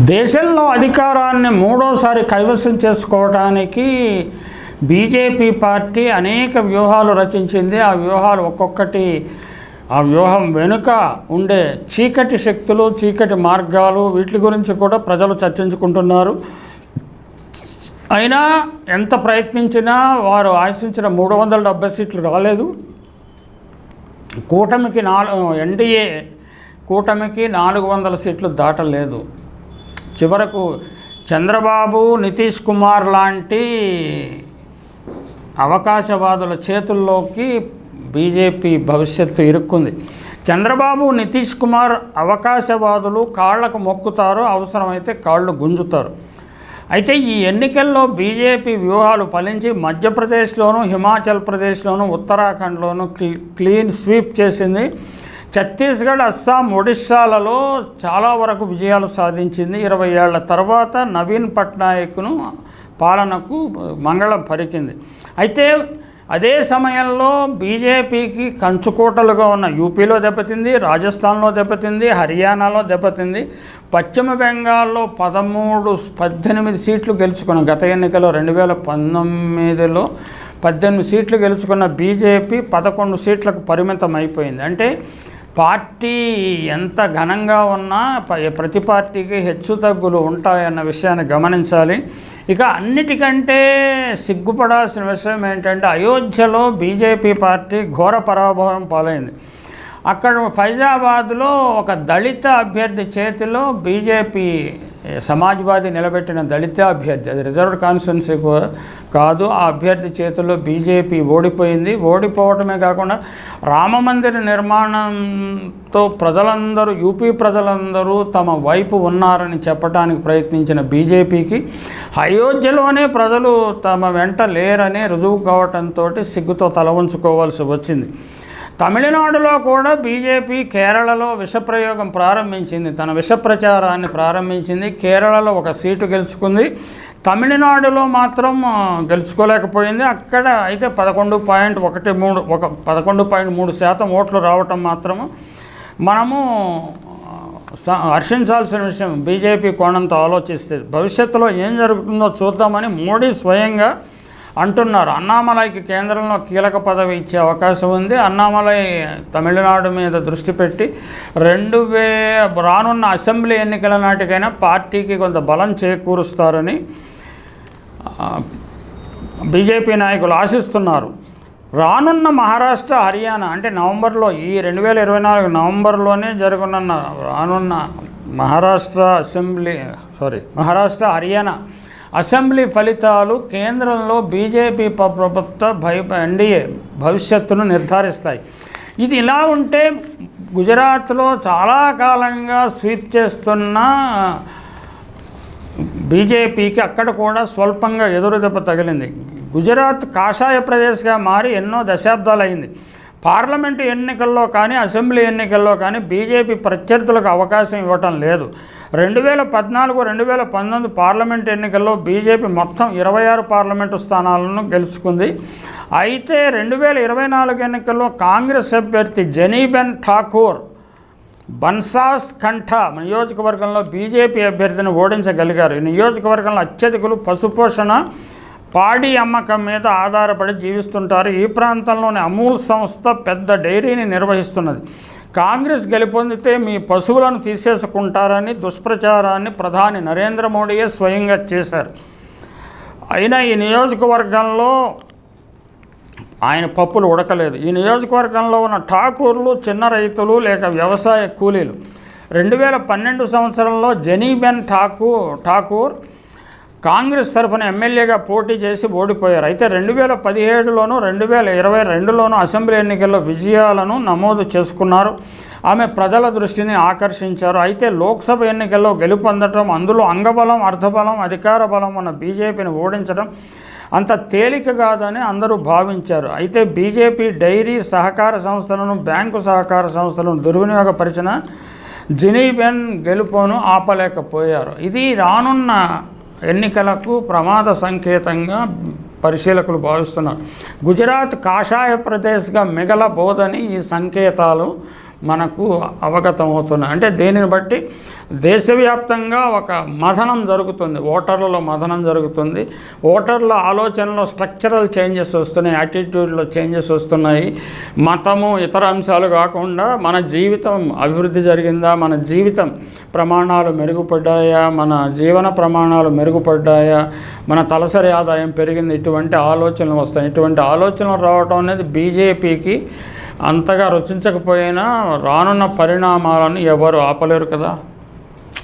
దేశంలో అధికారాన్ని మూడోసారి కైవసం చేసుకోవడానికి బీజేపీ పార్టీ అనేక వ్యూహాలు రచించింది. ఆ వ్యూహాలు ఒక్కొక్కటి ఆ వ్యూహం వెనుక ఉండే చీకటి శక్తులు చీకటి మార్గాలు వీటి గురించి కూడా ప్రజలు చర్చించుకుంటున్నారు. అయినా ఎంత ప్రయత్నించినా వారు ఆశించిన మూడు వందల డెబ్బై సీట్లు రాలేదు. కూటమికి నాలుగు ఎన్డీఏ కూటమికి నాలుగు వందల సీట్లు దాటలేదు. చివరకు చంద్రబాబు నితీష్ కుమార్ లాంటి అవకాశవాదుల చేతుల్లోకి బీజేపీ భవిష్యత్తు ఇరుక్కుంది. చంద్రబాబు నితీష్ కుమార్ అవకాశవాదులు కాళ్ళకు మొక్కుతారు అవసరమైతే కాళ్ళు గుంజుతారు. అయితే ఈ ఎన్నికల్లో బీజేపీ వ్యూహాలు ఫలించి మధ్యప్రదేశ్లోను హిమాచల్ ప్రదేశ్లోను ఉత్తరాఖండ్లోను క్లీన్ స్వీప్ చేసింది ఛత్తీస్గఢ్ అస్సాం ఒడిస్సాలలో చాలా వరకు విజయాలు సాధించింది. ఇరవై ఏళ్ళ తర్వాత నవీన్ పట్నాయక్ను పాలనకు మంగళం పరికింది అయితే అదే సమయంలో బీజేపీకి కంచుకోటలుగా ఉన్న యూపీలో దెబ్బతింది రాజస్థాన్లో దెబ్బతింది హర్యానాలో దెబ్బతింది. పశ్చిమ బెంగాల్లో పదమూడు పద్దెనిమిది సీట్లు గెలుచుకున్న గత ఎన్నికలో రెండు వేల పంతొమ్మిదిలో పద్దెనిమిది సీట్లు గెలుచుకున్న బీజేపీ పదకొండు సీట్లకు పరిమితం అయిపోయింది అంటే పార్టీ ఎంత ఘనంగా ఉన్నా ప్రతి పార్టీకి హెచ్చు తగ్గులు ఉంటాయన్న విషయాన్ని గమనించాలి. ఇక అన్నిటికంటే సిగ్గుపడాల్సిన విషయం ఏంటంటే అయోధ్యలో బీజేపీ పార్టీ ఘోర పరాభవం పాలైంది. అక్కడ ఫైజాబాద్లో ఒక దళిత అభ్యర్థి చేతిలో బీజేపీ సమాజ్వాదీ నిలబెట్టిన దళిత అభ్యర్థి అది రిజర్వ్డ్ కాన్స్టిట్యున్సీ కాదు ఆ అభ్యర్థి చేతిలో బీజేపీ ఓడిపోయింది. ఓడిపోవటమే కాకుండా రామమందిర నిర్మాణంతో ప్రజలందరూ యూపీ ప్రజలందరూ తమ వైపు ఉన్నారని చెప్పడానికి ప్రయత్నించిన బీజేపీకి అయోధ్యలోనే ప్రజలు తమ వెంట లేరని రుజువు కావటంతో సిగ్గుతో తల ఉంచుకోవాల్సి వచ్చింది. తమిళనాడులో కూడా బీజేపీ కేరళలో విషప్రయోగం ప్రారంభించింది. తన విష ప్రచారాన్ని ప్రారంభించింది. కేరళలో ఒక సీటు గెలుచుకుంది. తమిళనాడులో మాత్రం గెలుచుకోలేకపోయింది. అక్కడ అయితే పదకొండు పాయింట్ ఒకటి మూడు ఒక పదకొండు పాయింట్ మూడు శాతం ఓట్లు రావటం మాత్రము మనము స- హర్షించాల్సిన విషయం. బీజేపీ కోణంతో ఆలోచిస్తే భవిష్యత్తులో ఏం జరుగుతుందో చూద్దామని మోడీ స్వయంగా అంటున్నారు. అన్నామలైకి కేంద్రంలో కీలక పదవి ఇచ్చే అవకాశం ఉంది. అన్నామలై తమిళనాడు మీద దృష్టి పెట్టి రెండు వే రానున్న అసెంబ్లీ ఎన్నికల నాటికైనా పార్టీకి కొంత బలం చేకూరుస్తారని బీజేపీ నాయకులు ఆశిస్తున్నారు. రానున్న మహారాష్ట్ర హర్యానా అంటే నవంబర్లో ఈ రెండు వేల ఇరవై నాలుగు నవంబర్లోనే జరగనున్న రానున్న Maharashtra assembly sorry Maharashtra Haryana assembly ఫలితాలు కేంద్రంలో బీజేపీ ప్రభుత్వ భయ ఎన్డీఏ భవిష్యత్తును నిర్ధారిస్తాయి. ఇది ఇలా ఉంటే గుజరాత్లో చాలా కాలంగా స్వీప్ చేస్తున్న బీజేపీకి అక్కడ కూడా స్వల్పంగా ఎదురుదెబ్బ తగిలింది. గుజరాత్ కాషాయ ప్రదేశ్గా మారి ఎన్నో దశాబ్దాలు అయింది పార్లమెంటు ఎన్నికల్లో కానీ అసెంబ్లీ ఎన్నికల్లో కానీ బీజేపీ ప్రత్యర్థులకు అవకాశం ఇవ్వటం లేదు. రెండు వేల పద్నాలుగు రెండు వేల పంతొమ్మిది పార్లమెంట్ ఎన్నికల్లో బీజేపీ మొత్తం ఇరవై ఆరు పార్లమెంటు స్థానాలను గెలుచుకుంది. అయితే రెండు వేల ఇరవై నాలుగు ఎన్నికల్లో కాంగ్రెస్ అభ్యర్థి జనీబెన్ ఠాకూర్ బన్సాస్ కంఠ నియోజకవర్గంలో బీజేపీ అభ్యర్థిని ఓడించగలిగారు. ఈ నియోజకవర్గంలో అత్యధికులు పశుపోషణ పాడి అమ్మకం మీద ఆధారపడి జీవిస్తుంటారు. ఈ ప్రాంతంలోని అమూల్ సంస్థ పెద్ద డైరీని నిర్వహిస్తున్నది. కాంగ్రెస్ గెలుపొందితే మీ పశువులను తీసేసుకుంటారని దుష్ప్రచారాన్ని ప్రధాని నరేంద్ర మోడీయే స్వయంగా చేశారు. అయినా ఈ నియోజకవర్గంలో ఆయన పప్పులు ఉడకలేదు. ఈ నియోజకవర్గంలో ఉన్న ఠాకూర్లు చిన్న రైతులు లేక వ్యవసాయ కూలీలు. రెండు వేల పన్నెండు సంవత్సరంలో జనీబెన్ ఠాకూర్ ఠాకూర్ కాంగ్రెస్ తరఫున ఎమ్మెల్యేగా పోటీ చేసి ఓడిపోయారు. అయితే రెండు వేల పదిహేడులోను రెండు వేల ఇరవై రెండులోను అసెంబ్లీ ఎన్నికల్లో విజయాలను నమోదు చేసుకున్నారు. ఆమె ప్రజల దృష్టిని ఆకర్షించారు. అయితే లోక్సభ ఎన్నికల్లో గెలుపొందడం అందులో అంగబలం అర్థబలం అధికార బలం ఉన్న బీజేపీని ఓడించడం అంత తేలిక కాదని అందరూ భావించారు. అయితే బీజేపీ డైరీ సహకార సంస్థలను బ్యాంకు సహకార సంస్థలను దుర్వినియోగపరిచిన జినీబెన్ గెలుపును ఆపలేకపోయారు. ఇది రానున్న ఎన్నికలకు ప్రమాద సంకేతంగా పరిశీలకులు భావిస్తున్నారు. గుజరాత్ కాషాయ ప్రదేశ్గా మిగలబోదని ఈ సంకేతాలు మనకు అవగతమవుతున్నాయి అంటే దీనిని బట్టి? దేశవ్యాప్తంగా ఒక మథనం జరుగుతుంది. ఓటర్లలో మథనం జరుగుతుంది. ఓటర్ల ఆలోచనలో స్ట్రక్చరల్ చేంజెస్ వస్తున్నాయి. యాటిట్యూడ్లో చేంజెస్ వస్తున్నాయి. మతము ఇతర అంశాలు కాకుండా మన జీవితం అభివృద్ధి జరిగిందా? మన జీవితం ప్రమాణాలు మెరుగుపడ్డాయా? మన జీవన ప్రమాణాలు మెరుగుపడ్డాయా? మన తలసరి ఆదాయం పెరిగింది. ఇటువంటి ఆలోచనలు వస్తాయి. ఇటువంటి ఆలోచనలు రావటం అనేది బీజేపీకి అంతగా రుచించకపోయినా రానున్న పరిణామాలను ఎవరు ఆపలేరు కదా.